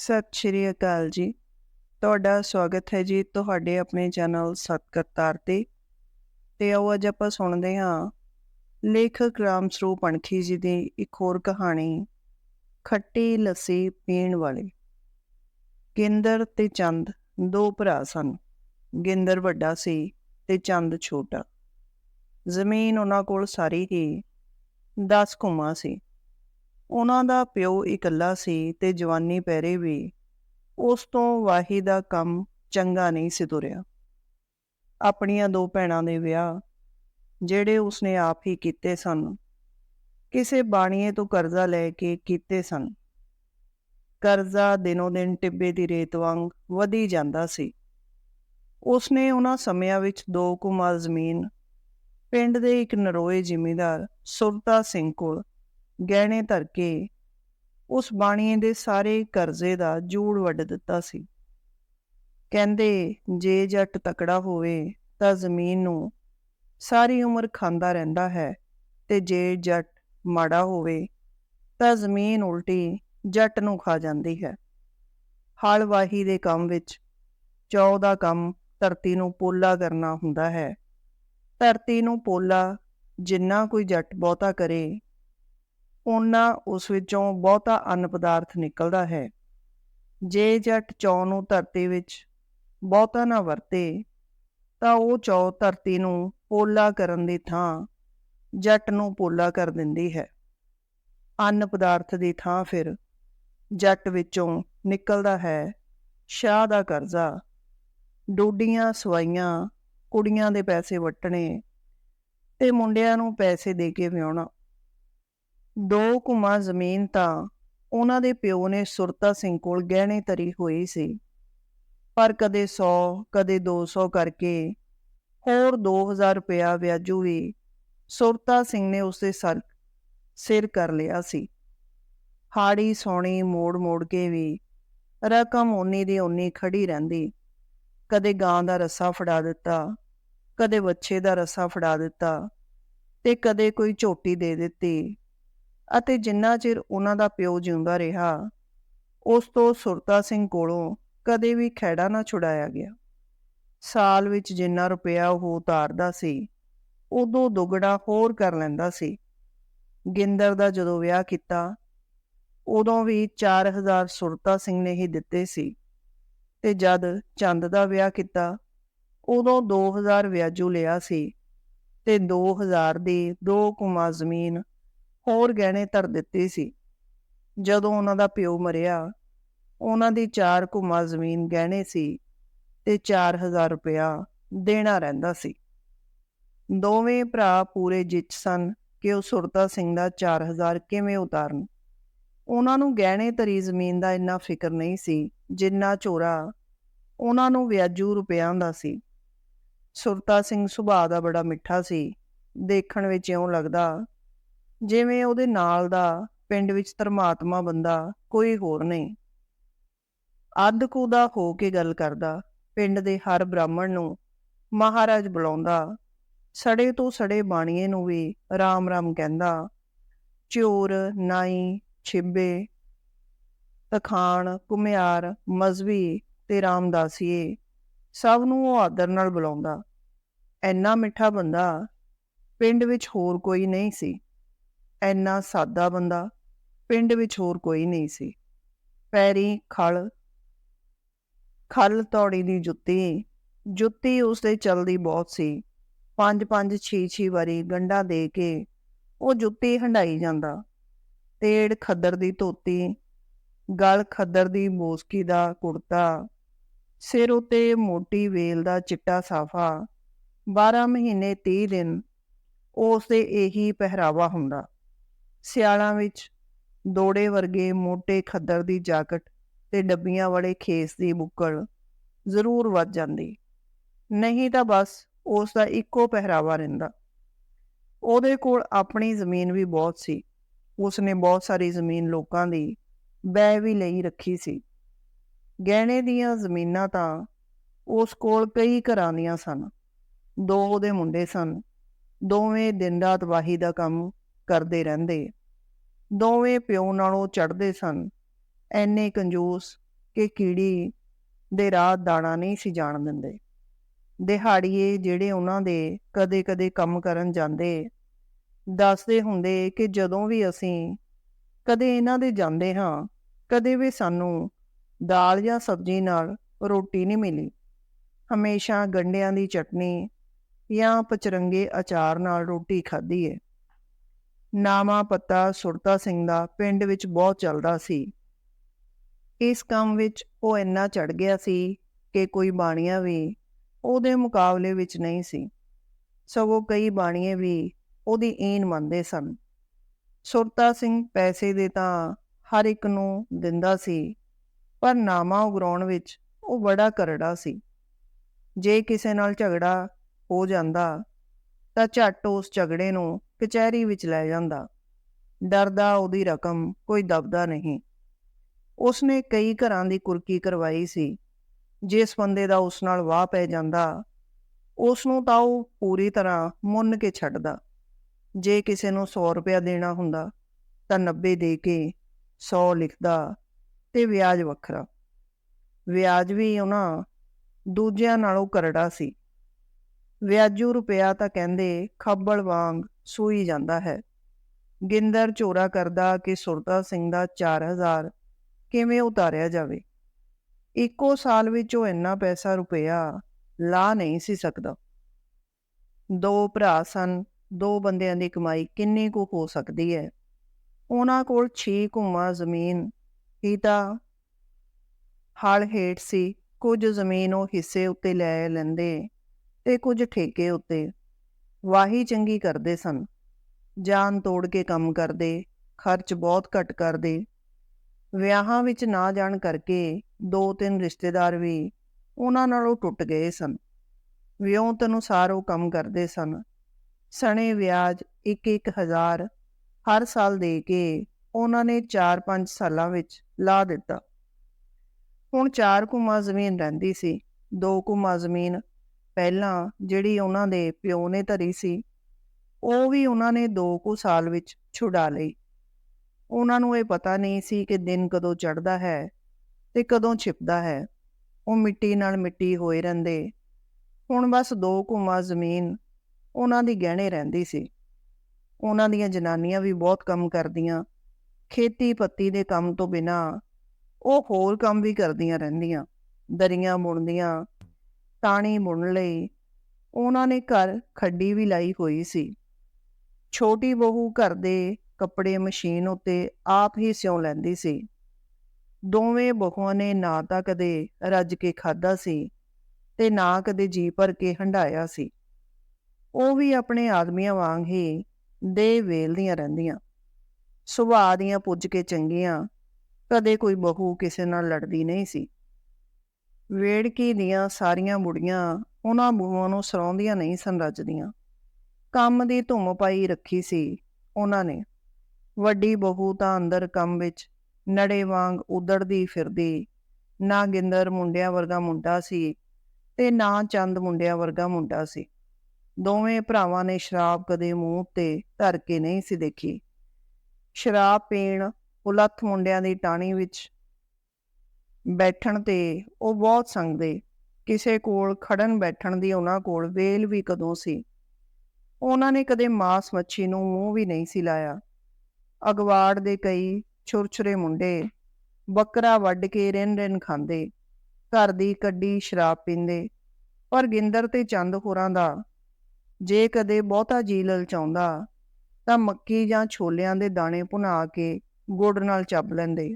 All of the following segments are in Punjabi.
ਸਤਿ ਸ਼੍ਰੀ ਅਕਾਲ ਜੀ। ਤੁਹਾਡਾ ਸਵਾਗਤ ਹੈ ਜੀ ਤੁਹਾਡੇ ਆਪਣੇ ਚੈਨਲ ਸਤਕਰਤਾਰ ਤੇ। ਤੇ ਆਓ ਅੱਜ ਆਪਾਂ ਸੁਣਦੇ ਹਾਂ ਲੇਖਕ ਰਾਮ ਸਰੂਪ ਅਣਖੀ ਜੀ ਦੀ ਇੱਕ ਹੋਰ ਕਹਾਣੀ, ਖੱਟੀ ਲੱਸੀ ਪੀਣ ਵਾਲੇ। ਗਿੰਦਰ ਤੇ ਚੰਦ ਦੋ ਭਰਾ ਸਨ। ਗਿੰਦਰ ਵੱਡਾ ਸੀ ਤੇ ਚੰਦ ਛੋਟਾ। ਜ਼ਮੀਨ ਉਹਨਾਂ ਕੋਲ ਸਾਰੀ ਹੀ 10 ਕੁਮਾ ਸੀ। ਉਹਨਾਂ ਦਾ ਪਿਓ ਇਕੱਲਾ ਸੀ ਤੇ ਜਵਾਨੀ ਪੈਰੇ ਵੀ, ਉਸ ਤੋਂ ਵਾਹੀ ਦਾ ਕੰਮ ਚੰਗਾ ਨਹੀਂ ਸੀ ਤੁਰਿਆ। ਆਪਣੀਆਂ ਦੋ ਭੈਣਾਂ ਦੇ ਵਿਆਹ, ਜਿਹੜੇ ਉਸਨੇ ਆਪ ਹੀ ਕੀਤੇ ਸਨ, ਕਿਸੇ ਬਾਣੀਏ ਤੋਂ ਕਰਜ਼ਾ ਲੈ ਕੇ ਕੀਤੇ ਸਨ। ਕਰਜ਼ਾ ਦਿਨੋ ਦਿਨ ਟਿੱਬੇ ਦੀ ਰੇਤ ਵਾਂਗ ਵਧੀ ਜਾਂਦਾ ਸੀ। ਉਸਨੇ ਉਹਨਾਂ ਸਮਿਆਂ ਵਿੱਚ ਦੋ ਕੁਮਾਰ ਜ਼ਮੀਨ, ਪਿੰਡ ਦੇ ਇੱਕ ਨਰੋਏ ਜ਼ਿਮੀਂਦਾਰ ਸੁਰਤਾ ਸਿੰਘ ਕੋਲ ਗਹਿਣੇ ਧਰ ਕੇ ਉਸ ਬਾਣੀਏ ਦੇ ਸਾਰੇ ਕਰਜ਼ੇ ਦਾ ਜੂੜ ਵੱਢ ਦਿੱਤਾ ਸੀ। ਕਹਿੰਦੇ, ਜੇ ਜੱਟ ਤਕੜਾ ਹੋਵੇ ਤਾਂ ਜ਼ਮੀਨ ਨੂੰ ਸਾਰੀ ਉਮਰ ਖਾਂਦਾ ਰਹਿੰਦਾ ਹੈ ਤੇ ਜੇ ਜੱਟ ਮਾੜਾ ਹੋਵੇ ਤਾਂ ਜ਼ਮੀਨ ਉਲਟੀ ਜੱਟ ਨੂੰ ਖਾ ਜਾਂਦੀ ਹੈ। ਹਲ ਵਾਹੀ ਦੇ ਕੰਮ ਵਿੱਚ ਚੌ ਦਾ ਕੰਮ ਧਰਤੀ ਨੂੰ ਪੋਲਾ ਕਰਨਾ ਹੁੰਦਾ ਹੈ। ਧਰਤੀ ਨੂੰ ਪੋਲਾ ਜਿੰਨਾ ਕੋਈ ਜੱਟ ਬਹੁਤਾ ਕਰੇ ਉਹਨਾਂ ਉਸ ਵਿੱਚੋਂ ਬਹੁਤਾ ਅੰਨ ਪਦਾਰਥ ਨਿਕਲਦਾ ਹੈ। ਜੇ ਜੱਟ ਚੌ ਨੂੰ ਧਰਤੀ ਵਿੱਚ ਬਹੁਤਾ ਨਾ ਵਰਤੇ, ਤਾਂ ਉਹ ਚੌ ਧਰਤੀ ਨੂੰ ਪੋਲਾ ਕਰਨ ਦੀ ਥਾਂ ਜੱਟ ਨੂੰ ਪੋਲਾ ਕਰ ਦਿੰਦੀ ਹੈ। ਅੰਨ ਪਦਾਰਥ ਦੀ ਥਾਂ ਫਿਰ ਜੱਟ ਵਿੱਚੋਂ ਨਿਕਲਦਾ ਹੈ ਸ਼ਾਹ ਦਾ ਕਰਜ਼ਾ। ਡੋਡੀਆਂ, ਸਵਾਈਆਂ, ਕੁੜੀਆਂ ਦੇ ਪੈਸੇ ਵਟਣੇ ਤੇ ਮੁੰਡਿਆਂ ਨੂੰ ਪੈਸੇ ਦੇ ਕੇ ਵਿਆਹਣਾ ਦੋ ਕੁਮਾ ਜ਼ਮੀਨ ਤਾਂ ਉਹਨਾਂ ਦੇ ਪਿਓ ਨੇ ਸੁਰਤਾ ਸਿੰਘ ਕੋਲ ਗਹਿਣੇ ਤਰੀ ਹੋਈ ਸੀ। ਪਰ ਕਦੇ 100 ਕਦੇ 200 ਕਰਕੇ ਹੋਰ 2000 ਰੁਪਇਆ ਵਿਆਜੂ ਵੀ ਸੁਰਤਾ ਸਿੰਘ ਨੇ ਉਸੇ ਸਰ, ਸਿਰ ਕਰ ਲਿਆ ਸੀ। ਹਾੜੀ ਸੋਣੀ ਮੋੜ ਮੋੜ ਕੇ ਵੀ ਰਕਮ ਉਨੀ ਦੀ ਉਨੀ ਖੜੀ ਰਹਿੰਦੀ। ਕਦੇ ਗਾਂ ਦਾ ਰੱਸਾ ਫੜਾ ਦਿੱਤਾ, ਕਦੇ ਵੱਛੇ ਦਾ ਰੱਸਾ ਫੜਾ ਦਿੱਤਾ ਤੇ ਕਦੇ ਕੋਈ ਝੋਟੀ ਦੇ ਦਿੱਤੀ। ਅਤੇ ਜਿੰਨਾ ਚਿਰ ਉਹਨਾਂ ਦਾ ਪਿਓ ਜਿਉਂਦਾ ਰਿਹਾ, ਉਸ ਤੋਂ ਸੁਰਤਾ ਸਿੰਘ ਕੋਲੋਂ ਕਦੇ ਵੀ ਖੈੜਾ ਨਾ ਛੁਡਾਇਆ ਗਿਆ। ਸਾਲ ਵਿੱਚ ਜਿੰਨਾ ਰੁਪਇਆ ਉਹ ਉਤਾਰਦਾ ਸੀ, ਉਦੋਂ ਦੁੱਗਣਾ ਹੋਰ ਕਰ ਲੈਂਦਾ ਸੀ। ਗਿੰਦਰ ਦਾ ਜਦੋਂ ਵਿਆਹ ਕੀਤਾ, ਉਦੋਂ ਵੀ 4000 ਸੁਰਤਾ ਸਿੰਘ ਨੇ ਹੀ ਦਿੱਤੇ ਸੀ। ਤੇ ਜਦ ਚੰਦ ਦਾ ਵਿਆਹ ਕੀਤਾ, ਉਦੋਂ 2000 ਵਿਆਜੂ ਲਿਆ ਸੀ ਤੇ 2000 ਦੀ ਦੋ ਕੁਮਾ ਜ਼ਮੀਨ ਹੋਰ ਗਹਿਣੇ ਧਰ ਦਿੱਤੇ ਸੀ। ਜਦੋਂ ਉਹਨਾਂ ਦਾ ਪਿਓ ਮਰਿਆ, ਉਹਨਾਂ ਦੀ ਚਾਰ ਕੁਮਾ ਜ਼ਮੀਨ ਗਹਿਣੇ ਸੀ ਤੇ 4000 ਰੁਪਇਆ ਦੇਣਾ ਰਹਿੰਦਾ ਸੀ। ਦੋਵੇਂ ਭਰਾ ਪੂਰੇ ਜਿੱਚ ਸਨ ਕਿ ਉਹ ਸੁਰਤਾ ਸਿੰਘ ਦਾ 4000 ਕਿਵੇਂ ਉਤਾਰਨ। ਉਹਨਾਂ ਨੂੰ ਗਹਿਣੇ ਤਰੀ ਜ਼ਮੀਨ ਦਾ ਇੰਨਾ ਫਿਕਰ ਨਹੀਂ ਸੀ ਜਿੰਨਾ ਚੋਰਾ ਉਹਨਾਂ ਨੂੰ ਵਿਆਜੂ ਰੁਪਿਆਂ ਦਾ ਸੀ। ਸੁਰਤਾ ਸਿੰਘ ਸੁਭਾਅ ਦਾ ਬੜਾ ਮਿੱਠਾ ਸੀ। ਦੇਖਣ ਵਿੱਚ ਇਉਂ ਲੱਗਦਾ ਜਿਵੇਂ ਉਹਦੇ ਨਾਲ ਦਾ ਪਿੰਡ ਵਿੱਚ ਧਰਮਾਤਮਾ ਬੰਦਾ ਕੋਈ ਹੋਰ ਨਹੀਂ। ਅੱਧ ਕੁ ਦਾ ਹੋ ਕੇ ਗੱਲ ਕਰਦਾ, ਪਿੰਡ ਦੇ ਹਰ ਬ੍ਰਾਹਮਣ ਨੂੰ ਮਹਾਰਾਜ ਬੁਲਾਉਂਦਾ, ਸੜੇ ਤੋਂ ਸੜੇ ਬਾਣੀਏ ਨੂੰ ਵੀ ਰਾਮ ਰਾਮ ਕਹਿੰਦਾ, ਚੋਰ, ਨਾਈ, ਛਿੱਬੇ ਤਖਾਨ ਕੁਮਿਆਰ ਮਜ਼ਵੀ ਤੇ ਰਾਮਦਾਸੀਏ ਸਭ ਨੂੰ ਉਹ ਆਦਰ ਨਾਲ ਬੁਲਾਉਂਦਾ। ਐਨਾ ਮਿੱਠਾ ਬੰਦਾ ਪਿੰਡ ਵਿੱਚ ਹੋਰ ਕੋਈ ਨਹੀਂ ਸੀ। ਐਨਾ ਸਾਦਾ ਬੰਦਾ ਪਿੰਡ ਵਿੱਚ ਹੋਰ ਕੋਈ ਨਹੀਂ ਸੀ। ਪੈਰੀ, ਖਲ ਖਲ ਤੌੜੀ ਦੀ ਜੁੱਤੀ ਜੁੱਤੀ ਉਸਦੇ ਚਲਦੀ ਬਹੁਤ ਸੀ। ਪੰਜ ਪੰਜ ਛੇ ਛੇ ਵਾਰੀ ਗੰਡਾ ਦੇ ਕੇ ਉਹ ਜੁੱਤੀ ਹੰਡਾਈ ਜਾਂਦਾ। ਤੇੜ ਖੱਦਰ ਦੀ ਧੋਤੀ, ਗਲ ਖੱਦਰ ਦੀ ਮੋਸਕੀ ਦਾ ਕੁੜਤਾ, ਸਿਰ ਉਤੇ ਮੋਟੀ ਵੇਲ ਦਾ ਚਿੱਟਾ ਸਾਫਾ 12 ਮਹੀਨੇ 30 ਦਿਨ ਉਸ ਦੇ ਇਹੀ ਪਹਿਰਾਵਾ ਹੁੰਦਾ। ਸਿਆਲਾਂ ਵਿੱਚ ਦੋੜੇ ਵਰਗੇ ਮੋٹے ਖੱਦਰ ਦੀ ਜਾਕਟ ਤੇ ਡੱਬੀਆਂ ਵਾਲੇ ਖੇਸ ਦੀ ਬੁੱਕਲ ਜ਼ਰੂਰ ਵੱਜ ਜਾਂਦੀ। ਨਹੀਂ ਤਾਂ ਬਸ ਉਸ ਦਾ ਇੱਕੋ ਪਹਿਰਾਵਾ ਰਹਿੰਦਾ। ਉਹਦੇ ਕੋਲ ਆਪਣੀ ਜ਼ਮੀਨ ਵੀ ਬਹੁਤ ਸੀ। ਉਸਨੇ ਬਹੁਤ ਸਾਰੀ ਜ਼ਮੀਨ ਲੋਕਾਂ ਦੀ ਬੈ ਵੀ ਲਈ ਰੱਖੀ ਸੀ। ਗਹਿਣੇ ਦੀਆਂ ਜ਼ਮੀਨਾਂ ਤਾਂ ਉਸ ਕੋਲ ਕਈ ਘਰਾਂ ਦੀਆਂ ਸਨ। ਦੋ ਉਹਦੇ ਮੁੰਡੇ ਸਨ। ਦੋਵੇਂ ਦਿਨ ਰਾਤ ਵਾਹੀ ਦਾ ਕੰਮ ਕਰਦੇ ਰਹਿੰਦੇ। ਦੋਵੇਂ ਪਿਓ ਨਾਲੋਂ ਚੜਦੇ ਸਨ। ਐਨੇ ਕੰਜੂਸ ਕਿ ਕੀੜੀ ਦੇ ਰਾਹ ਦਾਣਾ ਨਹੀਂ ਸੀ ਜਾਣ ਦਿੰਦੇ। ਦਿਹਾੜੀਏ ਜਿਹੜੇ ਉਹਨਾਂ ਦੇ ਕਦੇ-ਕਦੇ ਕੰਮ ਕਰਨ ਜਾਂਦੇ, ਦੱਸਦੇ ਹੁੰਦੇ ਕਿ ਜਦੋਂ ਵੀ ਅਸੀਂ ਕਦੇ ਇਹਨਾਂ ਦੇ ਜਾਂਦੇ ਹਾਂ, ਕਦੇ ਵੀ ਸਾਨੂੰ ਦਾਲ ਜਾਂ ਸਬਜ਼ੀ ਨਾਲ ਰੋਟੀ ਨਹੀਂ ਮਿਲੀ। ਹਮੇਸ਼ਾ ਗੰਡਿਆਂ ਦੀ ਚਟਨੀ ਜਾਂ ਪਚਰੰਗੇ ਅਚਾਰ ਨਾਲ ਰੋਟੀ ਖਾਧੀ ਹੈ ਨਾਮਾ ਪਤਾ ਸੁਰਤਾ ਸਿੰਘ ਦਾ ਪਿੰਡ ਵਿੱਚ ਬਹੁਤ ਚੱਲਦਾ ਸੀ। ਇਸ ਕੰਮ ਵਿੱਚ ਉਹ ਇੰਨਾ ਚੜ ਗਿਆ ਸੀ ਕਿ ਕੋਈ ਬਾਣੀਆਂ ਵੀ ਉਹਦੇ ਮੁਕਾਬਲੇ ਵਿੱਚ ਨਹੀਂ ਸੀ। ਸਗੋਂ ਕਈ ਬਾਣੀਏ ਵੀ ਉਹਦੀ ਈਨ ਮੰਨਦੇ ਸਨ। ਸੁਰਤਾ ਸਿੰਘ ਪੈਸੇ ਦੇ ਤਾਂ ਹਰ ਇੱਕ ਨੂੰ ਦਿੰਦਾ ਸੀ, ਪਰ ਨਾਮਾ ਉਗਰਾਉਣ ਵਿੱਚ ਉਹ ਬੜਾ ਕਰੜਾ ਸੀ। ਜੇ ਕਿਸੇ ਨਾਲ ਝਗੜਾ ਹੋ ਜਾਂਦਾ ਤਾਂ ਝੱਟ ਉਸ ਝਗੜੇ ਨੂੰ ਕਚਹਿਰੀ ਵਿੱਚ ਲੈ ਜਾਂਦਾ। ਡਰਦਾ ਉਹਦੀ ਰਕਮ ਕੋਈ ਦਬਦਾ ਨਹੀਂ। ਉਸਨੇ ਕਈ ਘਰਾਂ ਦੀ ਕੁਰਕੀ ਕਰਵਾਈ ਸੀ। ਜਿਸ ਬੰਦੇ ਦਾ ਉਸ ਨਾਲ ਵਾਹ ਪੈ ਜਾਂਦਾ ਉਸ ਨੂੰ ਤਾਂ ਉਹ ਪੂਰੀ ਤਰ੍ਹਾਂ ਮੁੰਨ ਕੇ ਛੱਡਦਾ। ਜੇ ਕਿਸੇ ਨੂੰ 100 ਰੁਪਇਆ ਦੇਣਾ ਹੁੰਦਾ, ਤਾਂ 90 ਦੇ ਕੇ 100 ਲਿਖਦਾ ਤੇ ਵਿਆਜ ਵੱਖਰਾ। ਵਿਆਜ ਵੀ ਉਹਨਾਂ ਦੂਜਿਆਂ ਨਾਲੋਂ ਕਰੜਾ ਸੀ। ਵਿਆਜੂ ਰੁਪਇਆ ਤਾਂ ਕਹਿੰਦੇ ਖੱਬਲ ਵਾਂਗ ਸੂਈ ਜਾਂਦਾ ਹੈ। ਗਿੰਦਰ ਚੋਰਾ ਕਰਦਾ ਕਿ ਸੁਰਤਾ ਸਿੰਘ ਦਾ 4000 ਕਿਵੇਂ ਉਤਾਰਿਆ ਜਾਵੇ। ਇੱਕੋ ਸਾਲ ਵਿੱਚ ਉਹ ਇੰਨਾ ਪੈਸਾ ਰੁਪਇਆ ਲਾ ਨਹੀਂ ਸੀ ਸਕਦਾ। ਦੋ ਭਰਾ ਸਨ, ਦੋ ਬੰਦਿਆਂ ਦੀ ਕਮਾਈ ਕਿੰਨੀ ਕੁ ਹੋ ਸਕਦੀ ਹੈ। ਉਹਨਾਂ ਕੋਲ 6 ਘੁੰਮਾ ਜ਼ਮੀਨ ਹੀ ਤਾਂ ਹਲ ਹੇਠ ਸੀ। ਕੁਝ ਜ਼ਮੀਨ ਉਹ ਹਿੱਸੇ ਉੱਤੇ ਲੈ ਲੈਂਦੇ ਤੇ ਕੁਝ ਠੇਕੇ ਉੱਤੇ ਵਾਹੀ ਚੰਗੀ ਕਰਦੇ ਸਨ। ਜਾਨ ਤੋੜ ਕੇ ਕੰਮ ਕਰਦੇ, ਖਰਚ ਬਹੁਤ ਘੱਟ ਕਰਦੇ। ਵਿਆਹਾਂ ਵਿੱਚ ਨਾ ਜਾਣ ਕਰਕੇ ਦੋ ਤਿੰਨ ਰਿਸ਼ਤੇਦਾਰ ਵੀ ਉਹਨਾਂ ਨਾਲੋਂ ਟੁੱਟ ਗਏ ਸਨ। ਵਿਉਂਤ ਅਨੁਸਾਰ ਉਹ ਕੰਮ ਕਰਦੇ ਸਨ। ਸਣੇ ਵਿਆਜ 1-1000 ਹਰ ਸਾਲ ਦੇ ਕੇ ਉਹਨਾਂ ਨੇ 4-5 ਸਾਲਾਂ ਵਿੱਚ ਲਾ ਦਿੱਤਾ। ਹੁਣ ਚਾਰ ਕੁਮਾ ਜ਼ਮੀਨ ਰਹਿੰਦੀ ਸੀ, ਦੋ ਕੁਮਾ ਜ਼ਮੀਨ ਪਹਿਲਾਂ ਜਿਹੜੀ ਉਹਨਾਂ ਦੇ ਪਿਓ ਨੇ ਧਰੀ ਸੀ, ਉਹ ਵੀ ਉਹਨਾਂ ਨੇ ਦੋ ਕੁ ਸਾਲ ਵਿੱਚ ਛੁਡਾ ਲਈ। ਉਹਨਾਂ ਨੂੰ ਇਹ ਪਤਾ ਨਹੀਂ ਸੀ ਕਿ ਦਿਨ ਕਦੋਂ ਚੜ੍ਹਦਾ ਹੈ ਤੇ ਕਦੋਂ ਛਿਪਦਾ ਹੈ। ਉਹ ਮਿੱਟੀ ਨਾਲ ਮਿੱਟੀ ਹੋਏ ਰਹਿੰਦੇ। ਹੁਣ ਬਸ ਦੋ ਕੁਮਾ ਜ਼ਮੀਨ ਉਹਨਾਂ ਦੀ ਗਹਿਣੇ ਰਹਿੰਦੀ ਸੀ। ਉਹਨਾਂ ਦੀਆਂ ਜਨਾਨੀਆਂ ਵੀ ਬਹੁਤ ਕੰਮ ਕਰਦੀਆਂ। ਖੇਤੀ ਪੱਤੀ ਦੇ ਕੰਮ ਤੋਂ ਬਿਨਾ ਉਹ ਹੋਰ ਕੰਮ ਵੀ ਕਰਦੀਆਂ ਰਹਿੰਦੀਆਂ। ਦਰੀਆਂ ਬੁਣਦੀਆਂ ਤਾਣੀ ਬੁਣ ਲਈ ਉਹਨਾਂ ਨੇ ਘਰ ਖੱਡੀ ਵੀ ਲਾਈ ਹੋਈ ਸੀ। ਛੋਟੀ ਬਹੂ ਘਰ ਦੇ ਕੱਪੜੇ ਮਸ਼ੀਨ ਉੱਤੇ ਆਪ ਹੀ ਸਿਉਂ ਲੈਂਦੀ ਸੀ। ਦੋਵੇਂ ਬਹੂਆਂ ਨੇ ਨਾ ਤਾਂ ਕਦੇ ਰੱਜ ਕੇ ਖਾਦਾ ਸੀ ਤੇ ਨਾ ਕਦੇ ਜੀ ਭਰ ਕੇ ਹੰਡਾਇਆ ਸੀ। ਉਹ ਵੀ ਆਪਣੇ ਆਦਮੀਆਂ ਵਾਂਗ ਹੀ ਦੇ ਵੇਲਦੀਆਂ ਰਹਿੰਦੀਆਂ। ਸੁਭਾਅ ਦੀਆਂ ਪੁੱਜ ਕੇ ਚੰਗੀਆਂ, ਕਦੇ ਕੋਈ ਬਹੂ ਕਿਸੇ ਨਾਲ ਲੜਦੀ ਨਹੀਂ ਸੀ। ਵੇੜਕੀ ਦੀਆਂ ਸਾਰੀਆਂ ਬੁੜੀਆਂ ਉਹਨਾਂ ਬਹੂਆਂ ਨੂੰ ਸਰਾਉਂਦੀਆਂ ਨਹੀਂ ਸਨ ਰੱਜਦੀਆਂ। ਕੰਮ ਦੀ ਧੁੰਮ ਪਾਈ ਰੱਖੀ ਸੀ ਉਹਨਾਂ ਨੇ। ਵੱਡੀ ਬਹੂ ਤਾਂ ਅੰਦਰ ਕੰਮ ਵਿੱਚ ਨੜੇ ਵਾਂਗ ਉਦੜਦੀ ਫਿਰਦੀ, ਨਾ ਗਿੰਦਰ ਮੁੰਡਿਆਂ ਵਰਗਾ ਮੁੰਡਾ ਸੀ ਤੇ ਨਾ ਚੰਦ ਮੁੰਡਿਆਂ ਵਰਗਾ ਮੁੰਡਾ ਸੀ। ਦੋਵੇਂ ਭਰਾਵਾਂ ਨੇ ਸ਼ਰਾਬ ਕਦੇ ਮੂੰਹ ਤੇ ਧਰ ਕੇ ਨਹੀਂ ਸੀ ਦੇਖੀ। ਸ਼ਰਾਬ ਪੀਣ ਉਲੱਥ ਮੁੰਡਿਆਂ ਦੀ ਟਾਣੀ ਵਿੱਚ ਬੈਠਣ ਤੇ ਉਹ ਬਹੁਤ ਸੰਗਦੇ। ਕਿਸੇ ਕੋਲ ਖੜਨ ਬੈਠਣ ਦੀ ਉਹਨਾਂ ਕੋਲ ਵੇਲ ਵੀ ਕਦੋਂ ਸੀ? ਉਹਨਾਂ ਨੇ ਕਦੇ ਮਾਸ ਮੱਛੀ ਨੂੰ ਮੂੰਹ ਵੀ ਨਹੀਂ ਸੀ ਲਾਇਆ। ਅਗਵਾੜ ਦੇ ਕਈ ਛੁਰਛੁਰੇ ਮੁੰਡੇ ਬੱਕਰਾ ਵੱਢ ਕੇ ਰਿੰਨ ਰਿੰਨ ਖਾਂਦੇ। ਘਰ ਦੀ ਕੱਢੀ ਸ਼ਰਾਬ ਪੀਂਦੇ। ਪਰ ਗਿੰਦਰ ਤੇ ਚੰਦ ਹੋਰਾਂ ਦਾ ਜੇ ਕਦੇ ਬਹੁਤਾ ਜੀ ਲਲਚਾਉਂਦਾ ਤਾਂ ਮੱਕੀ ਜਾਂ ਛੋਲਿਆਂ ਦੇ ਦਾਣੇ ਭੁਨਾ ਕੇ ਗੁੜ ਨਾਲ ਚੱਬ ਲੈਂਦੇ।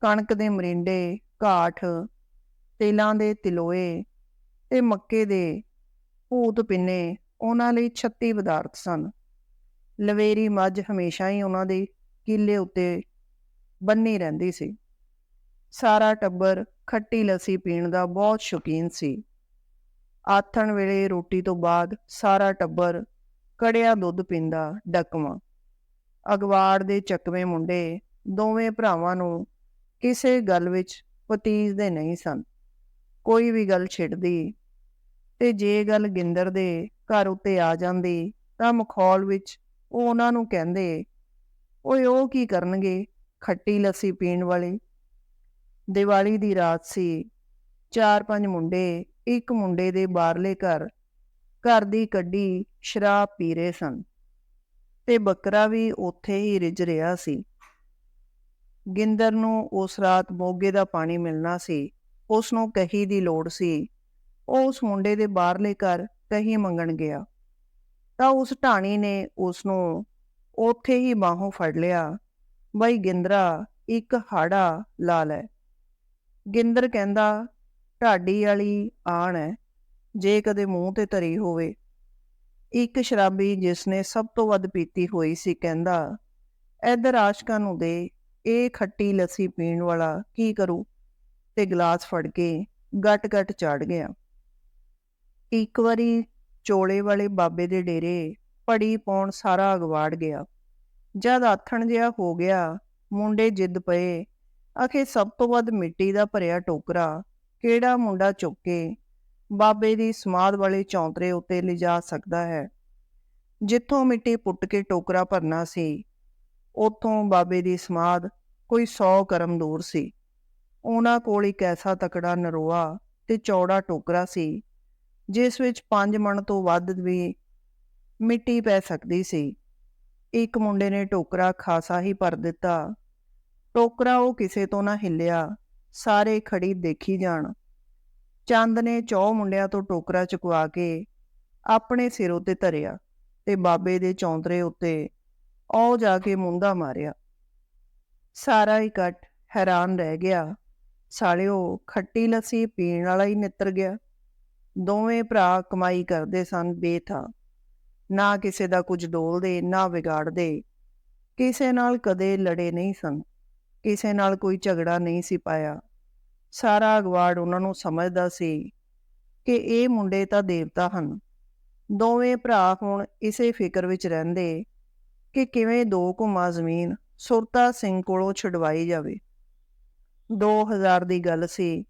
ਕਣਕ ਦੇ ਮਰਿੰਡੇ ਘਾਠ ਤੇਲਾਂ ਦੇ ਤਿਲੋਏ ਤੇ ਮੱਕੇ ਦੇ ਭੂਤ ਪਿੰਨੇ ਉਹਨਾਂ ਲਈ 36 ਪਦਾਰਥ ਸਨ। ਲਵੇਰੀ ਮੱਝ ਹਮੇਸ਼ਾ ਹੀ ਉਹਨਾਂ ਦੇ ਕਿਲੇ ਉੱਤੇ ਬੰਨੀ ਰਹਿੰਦੀ ਸੀ। ਸਾਰਾ ਟੱਬਰ ਖੱਟੀ ਲੱਸੀ ਪੀਣ ਦਾ ਬਹੁਤ ਸ਼ੌਕੀਨ ਸੀ। ਆਥਣ ਵੇਲੇ ਰੋਟੀ ਤੋਂ ਬਾਅਦ ਸਾਰਾ ਟੱਬਰ ਕੜਿਆ ਦੁੱਧ ਪੀਂਦਾ ਡਕਵਾਂ। ਅਗਵਾੜ ਦੇ ਚੱਕਵੇਂ ਮੁੰਡੇ ਦੋਵੇਂ ਭਰਾਵਾਂ ਨੂੰ ਕਿਸੇ ਗੱਲ ਵਿੱਚ ਪਤੀਜਦੇ ਨਹੀਂ ਸਨ। ਕੋਈ ਵੀ ਗੱਲ ਛਿੜਦੀ ਤੇ ਜੇ ਗੱਲ ਗਿੰਦਰ ਦੇ ਘਰ ਉੱਤੇ ਆ ਜਾਂਦੀ ਤਾਂ ਮਖੌਲ ਵਿੱਚ ਉਹ ਉਹਨਾਂ ਨੂੰ ਕਹਿੰਦੇ, ਓਏ, ਉਹ ਕੀ ਕਰਨਗੇ? ਖੱਟੀ ਲੱਸੀ ਪੀਣ ਵਾਲੇ? ਦੀਵਾਲੀ ਦੀ ਰਾਤ ਸੀ। ਚਾਰ ਪੰਜ ਮੁੰਡੇ ਇੱਕ ਮੁੰਡੇ ਦੇ ਬਾਹਰਲੇ ਘਰ ਘਰ ਦੀ ਕੱਢੀ ਸ਼ਰਾਬ ਪੀ ਰਹੇ ਸਨ ਤੇ ਬੱਕਰਾ ਵੀ ਉੱਥੇ ਹੀ ਰਿਜ ਰਿਹਾ ਸੀ। ਗਿੰਦਰ ਨੂੰ ਉਸ ਰਾਤ ਮੋਗੇ ਦਾ ਪਾਣੀ ਮਿਲਣਾ ਸੀ ਉਸ ਨੂੰ ਕਹੀ ਦੀ ਲੋੜ ਸੀ। ਉਹ ਉਸ ਮੁੰਡੇ ਦੇ ਬਾਹਰਲੇ ਘਰ ਕਹੀ ਮੰਗਣ ਗਿਆ। ਤਾਂ ਉਸ ਢਾਣੀ ਨੇ ਉਸ ਨੂੰ ਉੱਥੇ ਹੀ ਬਾਹੋਂ ਫੜ ਲਿਆ। ਬਈ ਗਿੰਦਰਾ, ਇੱਕ ਹਾੜਾ ਲਾ ਲੈ। ਗਿੰਦਰ ਕਹਿੰਦਾ, ਢਾਡੀ ਵਾਲੀ ਆਣ ਹੈ ਜੇ ਕਦੇ ਮੂੰਹ ਤੇ ਧਰੀ ਹੋਵੇ। ਇੱਕ ਸ਼ਰਾਬੀ ਜਿਸ ਨੇ ਸਭ ਤੋਂ ਵੱਧ ਪੀਤੀ ਹੋਈ ਸੀ ਕਹਿੰਦਾ, ਇਧਰ ਆਸ਼ਕਾਂ ਨੂੰ ਦੇ ਇਹ ਖੱਟੀ ਲੱਸੀ ਪੀਣ ਵਾਲਾ ਕੀ ਕਰੂ? ਤੇ ਗਲਾਸ ਫੜ ਕੇ ਗਟ-ਗਟ ਚੜ ਗਿਆ। ਇੱਕ ਵਾਰੀ ਚੋਲੇ ਵਾਲੇ ਬਾਬੇ ਦੇ ਡੇਰੇ ਪੜੀ ਪਾਉਣ ਸਾਰਾ ਅਗਵਾੜ ਗਿਆ। ਜਦ ਆਥਣ ਜਿਹਾ ਹੋ ਗਿਆ, ਮੁੰਡੇ ਜਿੱਦ ਪਏ ਆਖੇ ਸਭ ਤੋਂ ਵੱਧ ਮਿੱਟੀ ਦਾ ਭਰਿਆ ਟੋਕਰਾ ਕਿਹੜਾ ਮੁੰਡਾ ਚੁੱਕ ਕੇ ਬਾਬੇ ਦੀ ਸਮਾਧ ਵਾਲੇ ਚੌਂਤਰੇ ਉੱਤੇ ਲਿਜਾ ਸਕਦਾ ਹੈ? ਜਿੱਥੋਂ ਮਿੱਟੀ ਪੁੱਟ ਕੇ ਟੋਕਰਾ ਭਰਨਾ ਸੀ ਉੱਥੋਂ ਬਾਬੇ ਦੀ ਸਮਾਧ ਕੋਈ 100 ਕਰਮ ਦੂਰ ਸੀ। ਉਹਨਾਂ ਕੋਲ ਇੱਕ ਐਸਾ ਤਕੜਾ ਨਰੋਆ ਤੇ ਚੌੜਾ ਟੋਕਰਾ ਸੀ, ਜਿਸ ਵਿੱਚ 5 ਮਣ ਤੋਂ ਵੱਧ ਵੀ ਮਿੱਟੀ ਪੈ ਸਕਦੀ ਸੀ। ਇੱਕ ਮੁੰਡੇ ਨੇ ਟੋਕਰਾ ਖਾਸਾ ਹੀ ਭਰ ਦਿੱਤਾ। ਟੋਕਰਾ ਉਹ ਕਿਸੇ ਤੋਂ ਨਾ ਹਿੱਲਿਆ, ਸਾਰੇ ਖੜੀ ਦੇਖੀ ਜਾਣ। ਚੰਦ ਨੇ ਚੌ ਮੁੰਡਿਆਂ ਤੋਂ ਟੋਕਰਾ ਚੁਕਵਾ ਕੇ ਆਪਣੇ ਸਿਰ ਉੱਤੇ ਧਰਿਆ ਤੇ ਬਾਬੇ ਦੇ ਚੌਂਤਰੇ ਉੱਤੇ ਔ ਜਾ ਕੇ ਮੁੰਦਾ ਮਾਰਿਆ। ਸਾਰਾ ਇਕੱਠ ਹੈਰਾਨ ਰਹਿ ਗਿਆ। ਸਾਲਿਓ, ਖੱਟੀ ਲੱਸੀ ਪੀਣ ਵਾਲਾ ਹੀ ਨਿੱਤਰ ਗਿਆ। ਦੋਵੇਂ ਭਰਾ ਕਮਾਈ ਕਰਦੇ ਸਨ ਬੇਥਾ। ਨਾ ਕਿਸੇ ਦਾ ਕੁਝ ਡੋਲਦੇ, ਨਾ ਵਿਗਾੜਦੇ। ਕਿਸੇ ਨਾਲ ਕਦੇ ਲੜੇ ਨਹੀਂ ਸਨ। ਕਿਸੇ ਨਾਲ ਕੋਈ ਝਗੜਾ ਨਹੀਂ ਸੀ ਪਾਇਆ। ਸਾਰਾ ਅਗਵਾੜ ਉਹਨਾਂ ਨੂੰ ਸਮਝਦਾ ਸੀ ਕਿ ਇਹ ਮੁੰਡੇ ਤਾਂ ਦੇਵਤਾ ਹਨ। ਦੋਵੇਂ ਭਰਾ ਹੁਣ ਇਸੇ ਫਿਕਰ ਵਿੱਚ ਰਹਿੰਦੇ ਕਿ ਕਿਵੇਂ ਦੋ ਘੁਮਾ ਜ਼ਮੀਨ ਸੁਰਤਾ ਸਿੰਘ ਕੋਲੋਂ ਛਡਵਾਈ ਜਾਵੇ। 2000 ਦੀ ਗੱਲ ਸੀ।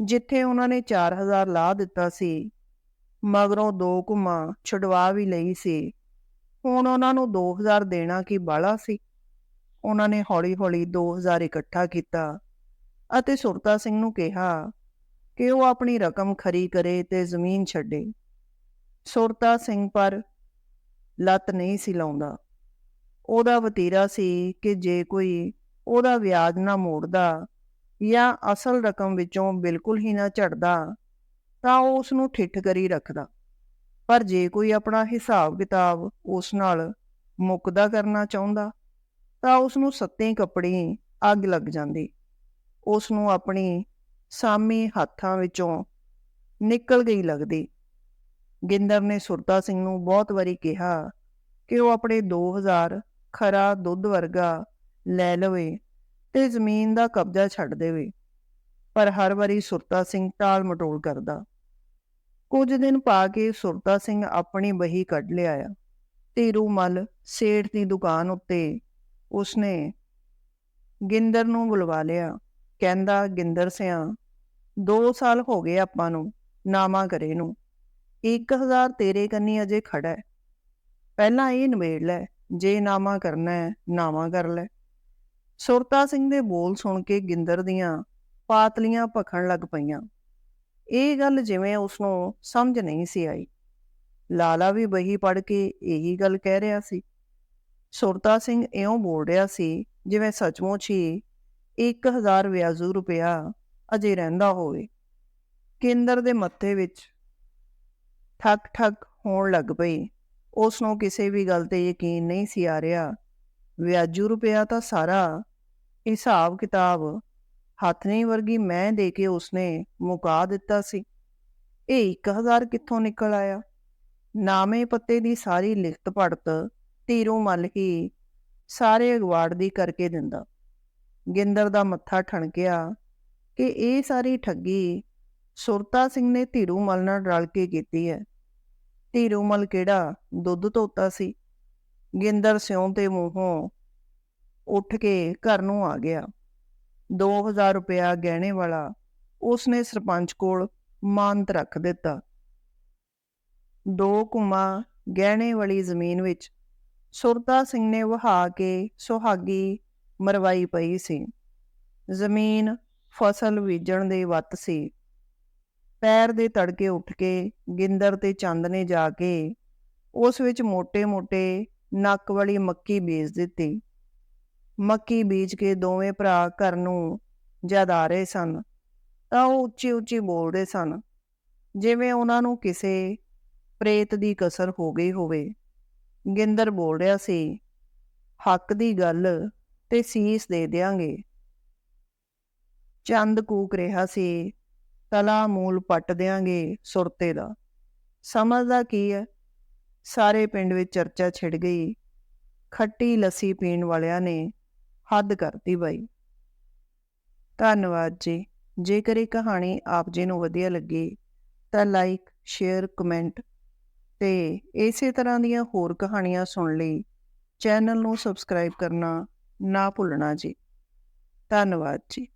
ਜਿੱਥੇ ਉਹਨਾਂ ਨੇ 4000 ਲਾ ਦਿੱਤਾ ਸੀ, ਮਗਰੋਂ ਦੋ ਘੁਮਾ ਛਡਵਾ ਵੀ ਲਈ ਸੀ। ਹੁਣ ਉਹਨਾਂ ਨੂੰ 2000 ਦੇਣਾ ਕੀ ਬਾਲਾ ਸੀ? ਉਹਨਾਂ ਨੇ ਹੌਲੀ-ਹੌਲੀ 2000 ਇਕੱਠਾ ਕੀਤਾ ਅਤੇ ਸੁਰਤਾ ਸਿੰਘ ਨੂੰ ਕਿਹਾ ਕਿ ਉਹ ਆਪਣੀ ਰਕਮ ਖਰੀ ਕਰੇ ਤੇ ਜ਼ਮੀਨ ਛੱਡੇ। ਸੁਰਤਾ ਸਿੰਘ ਪਰ ਲੱਤ ਨਹੀਂ ਸੀ ਲਾਉਂਦਾ। ਉਹਦਾ ਵਤੀਰਾ ਸੀ ਕਿ ਜੇ ਕੋਈ ਉਹਦਾ ਵਿਆਜ ਨਾ ਮੋੜਦਾ ਜਾਂ ਅਸਲ ਰਕਮ ਵਿੱਚੋਂ ਬਿਲਕੁਲ ਹੀ ਨਾ ਝੜਦਾ, ਤਾਂ ਉਹ ਉਸ ਨੂੰ ਠਿੱਠ ਕਰੀ ਰੱਖਦਾ। ਪਰ ਜੇ ਕੋਈ ਆਪਣਾ ਹਿਸਾਬ ਕਿਤਾਬ ਉਸ ਨਾਲ ਮੁੱਕਦਾ ਕਰਨਾ ਚਾਹੁੰਦਾ, ਤਾਂ ਉਸ ਨੂੰ ਸੱਤੇ ਕੱਪੜੇ ਅੱਗ ਲੱਗ ਜਾਂਦੀ। ਉਸ ਨੂੰ ਆਪਣੀ ਸਾਮੀ ਹੱਥਾਂ ਵਿੱਚੋਂ ਨਿਕਲ ਗਈ ਲੱਗਦੀ। ਗਿੰਦਰ ਨੇ ਸੁਰਤਾ ਸਿੰਘ ਨੂੰ ਬਹੁਤ ਵਾਰੀ ਕਿਹਾ ਕਿ ਉਹ ਆਪਣੇ 2000 ਖਰਾ ਦੁੱਧ ਵਰਗਾ ਲੈ ਲਵੇ ਤੇ ਜ਼ਮੀਨ ਦਾ ਕਬਜ਼ਾ ਛੱਡ ਦੇਵੇ। ਪਰ ਹਰ ਵਾਰੀ ਸੁਰਤਾ ਸਿੰਘ ਟਾਲ ਮਟੋਲ ਕਰਦਾ। ਕੁਝ ਦਿਨ ਪਾ ਕੇ ਸੁਰਤਾ ਸਿੰਘ ਆਪਣੀ ਬਹੀ ਕੱਢ ਲਿਆਇਆ ਤੀਰੂ ਮਲ ਸੇਠ ਦੀ ਦੁਕਾਨ ਉੱਤੇ ਉਸਨੇ ਗਿੰਦਰ ਨੂੰ ਬੁਲਵਾ ਲਿਆ। ਕਹਿੰਦਾ, ਗਿੰਦਰ ਸਿਆ 2 ਸਾਲ ਹੋ ਗਏ ਆਪਾਂ ਨੂੰ ਨਾਮਾ ਕਰੇ ਨੂੰ। 1000 ਤੇਰੇ ਕੰਨੀ ਅਜੇ ਖੜਾ ਹੈ। ਪਹਿਲਾਂ ਇਹ ਨਵੇੜ ਲੈ ਜੇ ਨਾਮਾ ਕਰਨਾ ਹੈ ਨਾਮਾ ਕਰ ਲੈ। ਸੁਰਤਾ ਸਿੰਘ ਦੇ ਬੋਲ ਸੁਣ ਕੇ ਗਿੰਦਰ ਦੀਆਂ ਪਾਤਲੀਆਂ ਭਖਣ ਲੱਗ ਪਈਆਂ। ਇਹ ਗੱਲ ਜਿਵੇਂ ਉਸ ਨੂੰ ਸਮਝ ਨਹੀਂ ਸੀ ਆਈ। ਲਾਲਾ ਵੀ ਬਹੀ ਪੜ ਕੇ ਇਹੀ ਗੱਲ ਕਹਿ ਰਿਹਾ ਸੀ। ਸੁਰਤਾ ਸਿੰਘ ਇਉਂ ਬੋਲ ਰਿਹਾ ਸੀ, ਜਿਵੇਂ ਸੱਚਮੁੱਚ ਹੀ 1000 ਵਿਆਜ਼ੂ ਰੁਪਇਆ ਅਜੇ ਰਹਿੰਦਾ ਹੋਵੇ। ਕੇਂਦਰ ਦੇ ਮੱਥੇ ਵਿੱਚ ਠੱਕ ਠੱਕ ਹੋਣ ਲੱਗ ਪਈ। ਉਸ ਨੂੰ ਕਿਸੇ ਵੀ ਗੱਲ ਤੇ ਯਕੀਨ ਨਹੀਂ ਸੀ ਆ ਰਿਹਾ। ਵਿਆਜੂ ਰੁਪਇਆ ਤਾਂ ਸਾਰਾ ਹਿਸਾਬ ਕਿਤਾਬ ਹੱਥ ਨਹੀਂ ਵਰਗੀ ਮੈਂ ਦੇ ਕੇ ਉਸਨੇ ਮੁਕਾ ਦਿੱਤਾ ਸੀ। ਇਹ 1000 ਕਿੱਥੋਂ ਨਿਕਲ ਆਇਆ? ਨਾਮੇ ਪੱਤੇ ਦੀ ਸਾਰੀ ਲਿਖਤ ਪੜਤ ਧੀਰੋਂ ਮਲ ਹੀ ਸਾਰੇ ਅਗਵਾੜ ਦੀ ਕਰਕੇ ਦਿੰਦਾ। ਗਿੰਦਰ ਦਾ ਮੱਥਾ ਠਣਕਿਆ ਕਿ ਇਹ ਸਾਰੀ ਠੱਗੀ ਸੁਰਤਾ ਸਿੰਘ ਨੇ ਧੀਰੂ ਮਲ ਨਾਲ ਰਲ ਕੇ ਕੀਤੀ ਹੈ। ਧੀਰੂ ਮਲ ਕਿਹੜਾ? ਦੁੱਧ ਧੋਤਾ ਸੀ। ਗਿੰਦਰ ਸਿਉਂ ਤੇ ਮੂੰਹੋਂ ਉੱਠ ਕੇ ਘਰ ਨੂੰ ਆ ਗਿਆ। 2000 ਰੁਪਇਆ ਗਹਿਣੇ ਵਾਲਾ ਉਸਨੇ ਸਰਪੰਚ ਕੋਲ ਮਾਨਤ ਰੱਖ ਦਿੱਤਾ। ਦੋ ਕੁਮਾ ਗਹਿਣੇ ਵਾਲੀ ਜ਼ਮੀਨ ਵਿੱਚ ਸੁਰਤਾ ਸਿੰਘ ਨੇ ਵਹਾ ਕੇ ਸੁਹਾਗੀ ਮਰਵਾਈ ਪਈ ਸੀ। ਜ਼ਮੀਨ ਫਸਲ ਬੀਜਣ ਦੇ ਵੱਤ ਸੀ। ਪੈਰ ਦੇ ਤੜਕੇ ਉੱਠ ਕੇ, ਗਿੰਦਰ ਤੇ ਚੰਦ ਨੇ ਜਾ ਕੇ ਉਸ ਵਿੱਚ ਮੋਟੇ ਮੋਟੇ ਨੱਕ ਵਾਲੀ ਮੱਕੀ ਬੀਜ ਦਿੱਤੀ। ਮੱਕੀ ਬੀਜ ਕੇ ਦੋਵੇਂ ਭਰਾ ਘਰ ਨੂੰ ਜਦ ਆ ਰਹੇ ਸਨ, ਤਾਂ ਉਹ ਉੱਚੀ-ਉੱਚੀ ਬੋਲਦੇ ਸਨ, ਜਿਵੇਂ ਉਹਨਾਂ ਨੂੰ ਕਿਸੇ ਪ੍ਰੇਤ ਦੀ ਕਸਰ ਹੋ ਗਈ ਹੋਵੇ। ਗਿੰਦਰ ਬੋਲ ਰਿਹਾ ਸੀ, ਹੱਕ ਦੀ ਗੱਲ ਤੇ ਸੀਸ ਦੇ ਦੇਾਂਗੇ ਚੰਦ ਕੂਕ ਰਿਹਾ ਸੀ ਤਲਾ ਮੂਲ ਪੱਟ ਦਿਆਂਗੇ ਸੁਰਤੇ ਦਾ। ਸਮਝਦਾ ਕੀ ਹੈ ਸਾਰੇ ਪਿੰਡ ਵਿੱਚ ਚਰਚਾ ਛਿੜ ਗਈ। ਖੱਟੀ ਲੱਸੀ ਪੀਣ ਵਾਲਿਆਂ ਨੇ ਹੱਦ ਕਰਤੀ ਬਾਈ। ਧੰਨਵਾਦ ਜੀ। ਜੇਕਰ ਇਹ ਕਹਾਣੀ ਆਪ ਜੀ ਨੂੰ ਵਧੀਆ ਲੱਗੀ, ਤਾਂ ਲਾਈਕ ਸ਼ੇਅਰ ਕਮੈਂਟ ਤੇ ਇਸੇ ਤਰ੍ਹਾਂ ਦੀਆਂ ਹੋਰ ਕਹਾਣੀਆਂ ਸੁਣ ਲਈ ਚੈਨਲ ਨੂੰ ਸਬਸਕ੍ਰਾਈਬ ਕਰਨਾ ਨਾ ਭੁੱਲਣਾ ਜੀ। ਧੰਨਵਾਦ ਜੀ।